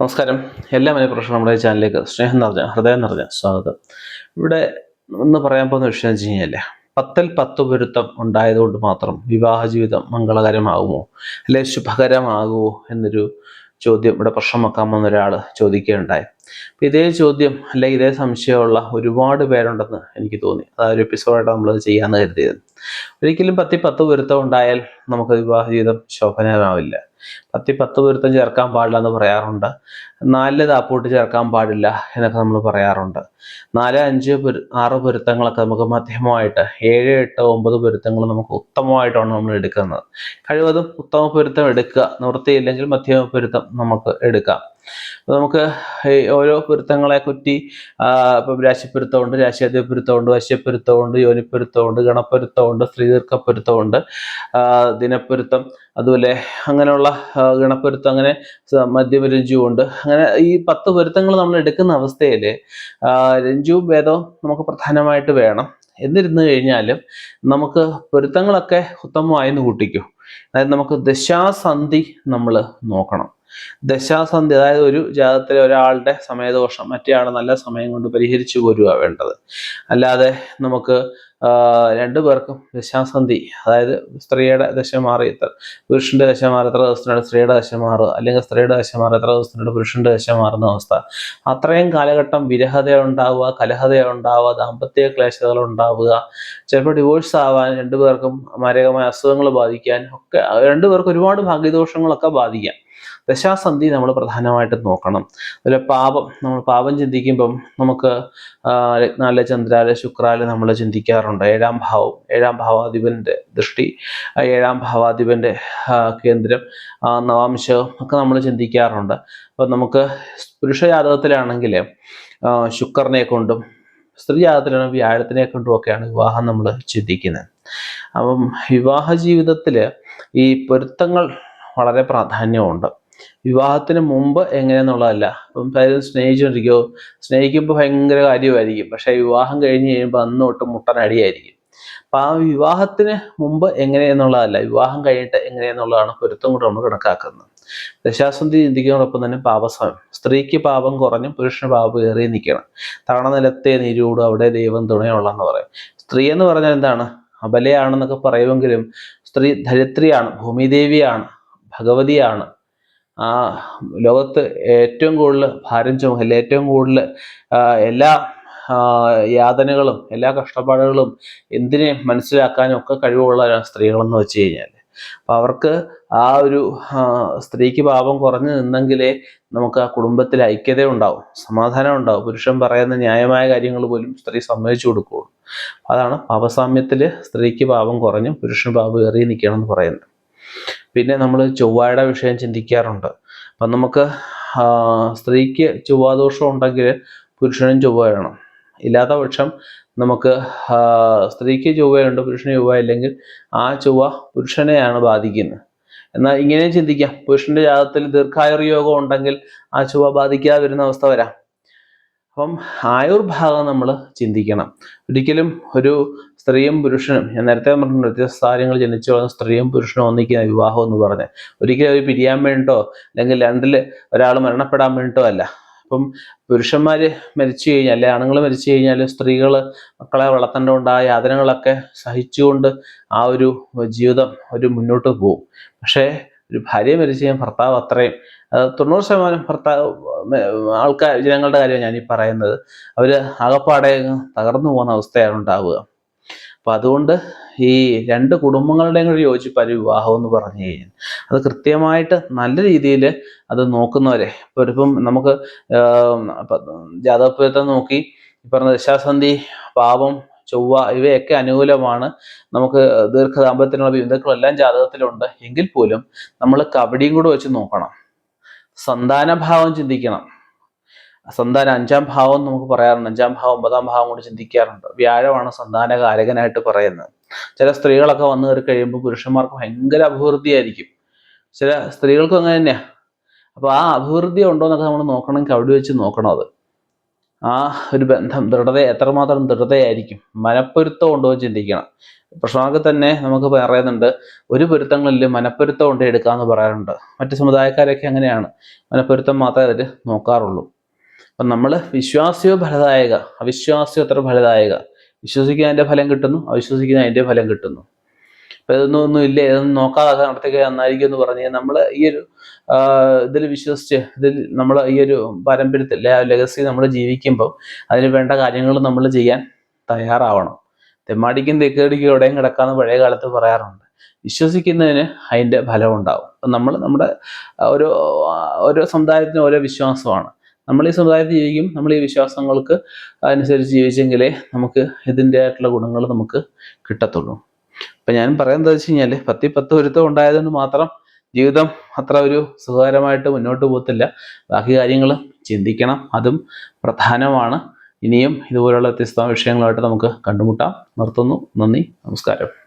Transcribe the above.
നമസ്കാരം. എല്ലാ മനഃപ്രശ്നം നമ്മുടെ ചാനലിലേക്ക് സ്നേഹം നിറഞ്ഞ ഹൃദയം നിറഞ്ഞ സ്വാഗതം. ഇവിടെ ഒന്ന് പറയാൻ പോകുന്ന വിഷയം വെച്ച് കഴിഞ്ഞാൽ പത്തിൽ പത്ത് പൊരുത്തം ഉണ്ടായതുകൊണ്ട് മാത്രം വിവാഹ ജീവിതം മംഗളകരമാകുമോ? അല്ലെ ശുഭകരമാകുമോ? എന്നൊരു ചോദ്യം ഇവിടെ പ്രശ്നം വെക്കാൻ വന്ന ഒരാൾ ചോദിക്കുകയുണ്ടായി. അപ്പം ഇതേ ചോദ്യം അല്ലെങ്കിൽ ഇതേ സംശയമുള്ള ഒരുപാട് പേരുണ്ടെന്ന് എനിക്ക് തോന്നി. ആ ഒരു എപ്പിസോഡായിട്ട് നമ്മളത് ചെയ്യാമെന്ന് കരുതിയത്. ഒരിക്കലും പത്തി പത്ത് പൊരുത്തം ഉണ്ടായാൽ നമുക്ക് വിവാഹ ജീവിതം ശോഭനമാവില്ല പത്തി പത്ത് പൊരുത്തം ചേർക്കാൻ പാടില്ല എന്ന് പറയാറുണ്ട്. നാലിൽ താപ്പോട്ട് ചേർക്കാൻ പാടില്ല എന്നൊക്കെ നമ്മൾ പറയാറുണ്ട്. നാല് അഞ്ച് ആറ് പൊരുത്തങ്ങളൊക്കെ നമുക്ക് മധ്യമമായിട്ട് ഏഴ് എട്ട് ഒമ്പത് പൊരുത്തങ്ങൾ നമുക്ക് ഉത്തമമായിട്ടാണ് നമ്മൾ എടുക്കുന്നത്. കഴിവതും ഉത്തമ പൊരുത്തം എടുക്കുക നിവൃത്തിയില്ലെങ്കിൽ മധ്യമ പൊരുത്തം നമുക്ക് എടുക്കാം. നമുക്ക് ഓരോ പൊരുത്തങ്ങളെ കുറ്റി ഇപ്പം രാശിപ്പൊരുത്തമുണ്ട് രാശിയാദ്യപ്പൊരുത്തമുണ്ട് വശ്യപ്പൊരുത്തമുണ്ട് യോനിപ്പൊരുത്തമുണ്ട് ഗണപ്പൊരുത്തമുണ്ട് സ്ത്രീദീർഘപ്പൊരുത്തമുണ്ട് ആ, ദിനപ്പൊരുത്തം അതുപോലെ അങ്ങനെയുള്ള ഗണപ്പൊരുത്തം അങ്ങനെ മധ്യമ രഞ്ജുവുണ്ട് അങ്ങനെ ഈ പത്ത് പൊരുത്തങ്ങൾ നമ്മൾ എടുക്കുന്ന അവസ്ഥയിൽ രഞ്ജുവും ഭേദവും നമുക്ക് പ്രധാനമായിട്ട് വേണം. എന്നിരുന്നു കഴിഞ്ഞാലും നമുക്ക് പൊരുത്തങ്ങളൊക്കെ ഉത്തമമായെന്ന് കൂട്ടിക്കും. അതായത് നമുക്ക് ദശാസന്ധി നമ്മൾ നോക്കണം. ദശാസന്ധി അതായത് ഒരു ജാതകത്തിലെ ഒരാളുടെ സമയദോഷം മറ്റേ ആൾ നല്ല സമയം കൊണ്ട് പരിഹരിച്ചു പോരുക വേണ്ടത്. അല്ലാതെ നമുക്ക് രണ്ടു പേർക്കും ദശാസന്ധി അതായത് സ്ത്രീയുടെ ദശ മാറി പുരുഷന്റെ ദശ മാറി എത്ര ദിവസത്തിനാണ് സ്ത്രീയുടെ ദശ മാറുക അല്ലെങ്കിൽ സ്ത്രീയുടെ ദശ മാറി എത്ര ദിവസത്തിനാണ് പുരുഷന്റെ ദശ മാറുന്ന അവസ്ഥ. അത്രയും കാലഘട്ടം വിരഹത ഉണ്ടാവുക കലഹത ഉണ്ടാവുക ദാമ്പത്യ ക്ലേശതകൾ ഉണ്ടാവുക ചിലപ്പോൾ ഡിവോഴ്സ് ആവാൻ രണ്ടുപേർക്കും മാരകമായ അസുഖങ്ങൾ ബാധിക്കാൻ ഒക്കെ രണ്ടുപേർക്കും ഒരുപാട് ഭാഗ്യദോഷങ്ങളൊക്കെ ബാധിക്കാം. ദശാസന്ധി നമ്മൾ പ്രധാനമായിട്ട് നോക്കണം. അതുപോലെ പാപം നമ്മൾ പാപം ചിന്തിക്കുമ്പം നമുക്ക് രത്നാൽ ചന്ദ്രാൽ ശുക്രാൽ നമ്മൾ ചിന്തിക്കാറുണ്ട്. ഏഴാം ഭാവം ഏഴാം ഭാവാധിപന്റെ ദൃഷ്ടി ഏഴാം ഭാവാധിപന്റെ കേന്ദ്രം നവാംശവും നവാംശം ഒക്കെ നമ്മൾ ചിന്തിക്കാറുണ്ട്. അപ്പം നമുക്ക് പുരുഷ ജാതകത്തിലാണെങ്കിൽ ശുക്രനെ കൊണ്ടും സ്ത്രീ ജാതകത്തിലാണ് വ്യാഴത്തിനെ കൊണ്ടും ഒക്കെയാണ് വിവാഹം നമ്മൾ ചിന്തിക്കുന്നത് അപ്പം വിവാഹ ജീവിതത്തിൽ ഈ പൊരുത്തങ്ങൾ വളരെ പ്രാധാന്യമുണ്ട്. വിവാഹത്തിന് മുമ്പ് എങ്ങനെയെന്നുള്ളതല്ല. ഇപ്പം പലരും സ്നേഹിച്ചുകൊണ്ടിരിക്കുമോ സ്നേഹിക്കുമ്പോൾ ഭയങ്കര കാര്യമായിരിക്കും. പക്ഷേ വിവാഹം കഴിഞ്ഞ് കഴിയുമ്പോൾ അന്ന് തൊട്ട് മുട്ടനടിയായിരിക്കും അപ്പം ആ വിവാഹത്തിന് മുമ്പ് എങ്ങനെയെന്നുള്ളതല്ല. വിവാഹം കഴിഞ്ഞിട്ട് എങ്ങനെയെന്നുള്ളതാണ് പൊരുത്തം കൂടെ നമ്മൾ കണക്കാക്കുന്നത്. ദശാസന്ധി ചിന്തിക്കുന്നതോടൊപ്പം തന്നെ പാപസമയം സ്ത്രീക്ക് പാപം കുറഞ്ഞും പുരുഷന് പാപം ഏറി നിൽക്കണം. തവണനിലത്തെ നീരൂടും അവിടെ ദൈവം തുണയുള്ളെന്ന് പറയും. സ്ത്രീ എന്ന് പറഞ്ഞാൽ എന്താണ്? അബലയാണെന്നൊക്കെ പറയുമെങ്കിലും സ്ത്രീ ധരിത്രിയാണ് ഭൂമിദേവിയാണ് ഭഗവതിയാണ്. ലോകത്ത് ഏറ്റവും കൂടുതൽ ഭാരം ചുമക്കൽ ഏറ്റവും കൂടുതൽ എല്ലാ ആ, യാതനകളും എല്ലാ കഷ്ടപ്പാടുകളും എന്തിനെ മനസ്സിലാക്കാനും ഒക്കെ കഴിവുള്ളവരാണ് സ്ത്രീകളെന്ന് വെച്ച് കഴിഞ്ഞാൽ അപ്പം അവർക്ക് ആ ഒരു സ്ത്രീക്ക് പാപം കുറഞ്ഞു നിന്നെങ്കിലേ നമുക്ക് ആ കുടുംബത്തിൽ ഐക്യത ഉണ്ടാവും സമാധാനം ഉണ്ടാവും. പുരുഷൻ പറയുന്ന ന്യായമായ കാര്യങ്ങൾ പോലും സ്ത്രീ സമ്മതിച്ചു കൊടുക്കുകയുള്ളൂ. അതാണ് പാപസാമ്യത്തിൽ സ്ത്രീക്ക് പാപം കുറഞ്ഞു പുരുഷൻ പാപം ഏറി നിൽക്കണം എന്ന് പറയുന്നത്. പിന്നെ നമ്മൾ ചൊവ്വയുടെ വിഷയം ചിന്തിക്കാറുണ്ട്. അപ്പം നമുക്ക് സ്ത്രീക്ക് ചൊവ്വാദോഷം ഉണ്ടെങ്കിൽ പുരുഷനും ചൊവ്വ വേണം ഇല്ലാത്ത പക്ഷം നമുക്ക് സ്ത്രീക്ക് ചൊവ്വയുണ്ട് പുരുഷന് ചൊവ്വ ഇല്ലെങ്കിൽ ആ ചൊവ്വ പുരുഷനെയാണ് ബാധിക്കുന്നത്. എന്നാൽ ഇങ്ങനെയും ചിന്തിക്കാം. പുരുഷന്റെ ജാതത്തിൽ ദീർഘായുർയോഗം ഉണ്ടെങ്കിൽ ആ ചൊവ്വ ബാധിക്കാതെ വരുന്ന അവസ്ഥ വരാം. അപ്പം ആയുർഭാഗം നമ്മൾ ചിന്തിക്കണം. ഒരിക്കലും ഒരു സ്ത്രീയും പുരുഷനും ഞാൻ നേരത്തെ പറഞ്ഞിട്ടുണ്ട് വ്യത്യസ്ത കാര്യങ്ങൾ ജനിച്ചു വന്ന സ്ത്രീയും പുരുഷനും ഒന്നിക്കുന്ന വിവാഹം എന്ന് പറഞ്ഞ്. ഒരിക്കലും അവർ പിരിയാൻ വേണ്ടിട്ടോ അല്ലെങ്കിൽ രണ്ടിൽ ഒരാൾ മരണപ്പെടാൻ വേണ്ടിട്ടോ അല്ല. അപ്പം പുരുഷന്മാര് മരിച്ചു കഴിഞ്ഞാൽ അല്ലെ ആണുങ്ങൾ മരിച്ചു കഴിഞ്ഞാൽ സ്ത്രീകൾ മക്കളെ വളർത്തേണ്ടതുണ്ടായ യാതനകളൊക്കെ സഹിച്ചുകൊണ്ട് ആ ഒരു ജീവിതം ഒരു മുന്നോട്ട് പോകും. പക്ഷേ ഒരു ഭാര്യ മരിച്ചു കഴിഞ്ഞാൽ ഭർത്താവ് അത്രയും തൊണ്ണൂറ് ശതമാനം ഭർത്താവ് ആൾക്കാർ ജനങ്ങളുടെ കാര്യമാണ് ഞാനീ പറയുന്നത്. അവർ ആകപ്പാടെ തകർന്നു പോകുന്ന അവസ്ഥയാണ് ഉണ്ടാവുക. അപ്പം അതുകൊണ്ട് ഈ രണ്ട് കുടുംബങ്ങളുടെയും കൂടി യോജിപ്പാൽ വിവാഹം എന്ന് പറഞ്ഞു കഴിഞ്ഞാൽ? അത് കൃത്യമായിട്ട് നല്ല രീതിയിൽ അത് നോക്കുന്നവരെ. ഇപ്പോൾ ഇപ്പം നമുക്ക് ജാതകത്തെ നോക്കി പറഞ്ഞ ദശാസന്ധി പാപം ചൊവ്വ ഇവയൊക്കെ അനുകൂലമാണ്. നമുക്ക് ദീർഘ ബിന്ദുക്കളും എല്ലാം ജാതകത്തിലുണ്ട്. എങ്കിൽ പോലും നമ്മൾ കബഡിയും കൂടെ വെച്ച് നോക്കണം. സന്താനഭാവം ചിന്തിക്കണം. സന്താനം അഞ്ചാം ഭാവം നമുക്ക് പറയാറുണ്ട്. അഞ്ചാം ഭാവം ഒമ്പതാം ഭാവം കൂടി ചിന്തിക്കാറുണ്ട്. വ്യാഴമാണ് സന്താന കാരകനായിട്ട് പറയുന്നത്. ചില സ്ത്രീകളൊക്കെ വന്നു കയറി കഴിയുമ്പോൾ പുരുഷന്മാർക്ക് ഭയങ്കര അഭിവൃദ്ധിയായിരിക്കും. ചില സ്ത്രീകൾക്കും അങ്ങനെ തന്നെയാ. അപ്പൊ ആ അഭിവൃദ്ധി ഉണ്ടോ എന്നൊക്കെ നമ്മൾ നോക്കണമെങ്കിൽ അവിടെ വെച്ച് നോക്കണം അത്. ആ ഒരു ബന്ധം ദൃഢത എത്രമാത്രം ദൃഢതയായിരിക്കും. മനപ്പൊരുത്തം ഉണ്ടോ എന്ന് ചിന്തിക്കണം. പ്രശ്നമൊക്കെ തന്നെ നമുക്ക് പറയുന്നുണ്ട്. ഒരു പൊരുത്തങ്ങളിൽ മനപ്പൊരുത്തം ഉണ്ടെടുക്കാന്ന് പറയാറുണ്ട്. മറ്റു സമുദായക്കാരൊക്കെ അങ്ങനെയാണ്. മനപ്പൊരുത്തം മാത്രമേ അതിൽ നോക്കാറുള്ളൂ. അപ്പം നമ്മൾ വിശ്വാസ്യോ ഫലദായക? അവിശ്വാസ്യോ അത്ര ഫലദായക? വിശ്വസിക്കുന്ന അതിന്റെ ഫലം കിട്ടുന്നു അവിശ്വസിക്കുന്ന അതിന്റെ ഫലം കിട്ടുന്നു. അപ്പം ഇതൊന്നും ഒന്നും ഇല്ല? ഇതൊന്നും നോക്കാതെ നടത്തുക നന്നായിരിക്കും എന്ന് പറഞ്ഞ് നമ്മൾ ഈ ഒരു ഇതിൽ വിശ്വസിച്ച് ഇതിൽ നമ്മൾ ഈ ഒരു പാരമ്പര്യത്തിൽ ലെഗസി നമ്മൾ ജീവിക്കുമ്പോൾ അതിന് വേണ്ട കാര്യങ്ങൾ നമ്മൾ ചെയ്യാൻ തയ്യാറാവണം. തെമ്മാടിക്കും തെക്കേടിക്കും എവിടെയും കിടക്കാന്ന് പഴയ കാലത്ത് പറയാറുണ്ട്. വിശ്വസിക്കുന്നതിന് അതിന്റെ ഫലം ഉണ്ടാവും. നമ്മൾ നമ്മുടെ ഓരോ ഓരോ സമുദായത്തിനും ഓരോ വിശ്വാസമാണ്. നമ്മൾ ഈ സമുദായത്തിൽ ജീവിക്കും നമ്മൾ ഈ വിശ്വാസങ്ങൾക്ക് അനുസരിച്ച് ജീവിച്ചെങ്കിലേ നമുക്ക് ഇതിന്റെ ആയിട്ടുള്ള ഗുണങ്ങൾ നമുക്ക് കിട്ടത്തുള്ളൂ. അപ്പം ഞാൻ പറയുന്നത് വെച്ച് കഴിഞ്ഞാൽ പത്തി പത്ത് ഒരുത്തം ഉണ്ടായതുകൊണ്ട് മാത്രം ജീവിതം അത്ര ഒരു സുഖകരമായിട്ട് മുന്നോട്ട് പോകത്തില്ല. ബാക്കി കാര്യങ്ങൾ ചിന്തിക്കണം അതും പ്രധാനമാണ്. ഇനിയും ഇതുപോലുള്ള വ്യത്യസ്ത വിഷയങ്ങളായിട്ട് നമുക്ക് കണ്ടുമുട്ടാം. നിർത്തുന്നു. നന്ദി. നമസ്കാരം.